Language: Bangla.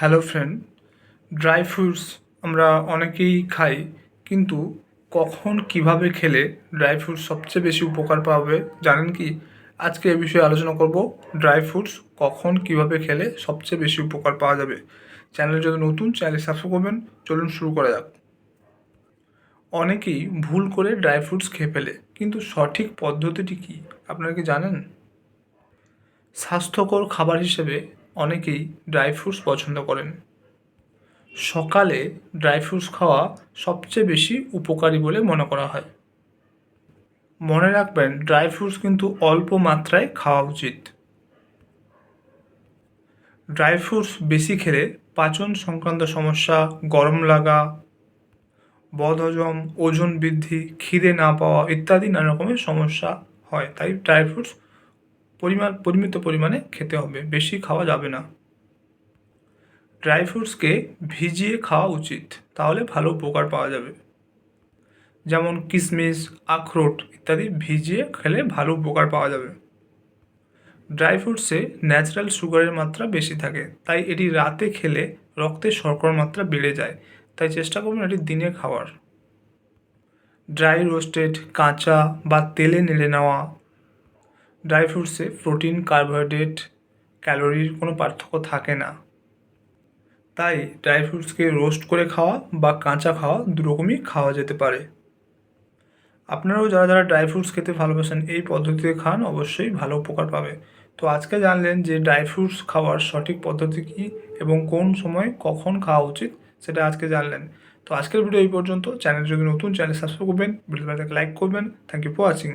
হ্যালো ফ্রেন্ড ড্রাই ফ্রুটস আমরা অনেকেই খাই, কিন্তু কখন কীভাবে খেলে ড্রাই ফ্রুটস সবচেয়ে বেশি উপকার পাবে জানেন কি? আজকে এ বিষয়ে আলোচনা করব ড্রাই ফ্রুটস কখন কীভাবে খেলে সবচেয়ে বেশি উপকার পাওয়া যাবে। চ্যানেল যদি নতুন চ্যানেল সাবস্ক্রাইব করবেন। চলুন শুরু করা যাক। অনেকেই ভুল করে ড্রাই ফ্রুটস খেয়ে ফেলে, কিন্তু সঠিক পদ্ধতিটি কি? আপনারা কি জানেন? স্বাস্থ্যকর খাবার হিসেবে অনেকেই ড্রাই ফ্রুটস পছন্দ করেন। সকালে ড্রাই ফ্রুটস খাওয়া সবচেয়ে বেশি উপকারী বলে মনে করা হয়। মনে রাখবেন, ড্রাই ফ্রুটস কিন্তু অল্প মাত্রায় খাওয়া উচিত। ড্রাই ফ্রুটস বেশি খেলে পাচন সংক্রান্ত সমস্যা, গরম লাগা, বদহজম, ওজন বৃদ্ধি, খিদে না পাওয়া ইত্যাদি নানা রকমের সমস্যা হয়। তাই ড্রাই ফ্রুটস পরিমাণ, পরিমিত পরিমাণে খেতে হবে, বেশি খাওয়া যাবে না। ড্রাই ফ্রুটসকে ভিজিয়ে খাওয়া উচিত, তাহলে ভালো উপকার পাওয়া যাবে। যেমন কিশমিশ আখরোট ইত্যাদি ভিজিয়ে খেলে ভালো উপকার পাওয়া যাবে। ড্রাই ফ্রুটসে ন্যাচারাল সুগারের মাত্রা বেশি থাকে, তাই এটি রাতে খেলে রক্তে শর্করার মাত্রা বেড়ে যায়, তাই চেষ্টা করবেন এটি দিনে খাওয়ার। ড্রাই রোস্টেড কাঁচা বা তেলে নেড়ে নেওয়া ড্রাই ফ্রুটসে প্রোটিন, কার্বোহাইড্রেট, ক্যালোরির কোনো পার্থক্য থাকে না। তাই ড্রাই ফ্রুটসকে রোস্ট করে খাওয়া বা কাঁচা খাওয়া দুরকমই খাওয়া যেতে পারে। আপনারাও যারা যারা ড্রাই ফ্রুটস খেতে ভালোবাসেন, এই পদ্ধতিতে খান, অবশ্যই ভালো উপকার পাবে। তো আজকে জানলেন যে ড্রাই ফ্রুটস খাওয়ার সঠিক পদ্ধতি কী এবং কোন সময় কখন খাওয়া উচিত, সেটা আজকে জানলেন। তো আজকের ভিডিও এই পর্যন্ত। চ্যানেল যদি নতুন, চ্যানেল সাবস্ক্রাইব করবেন ভিডিওটাকে লাইক করবেন। Thank you for watching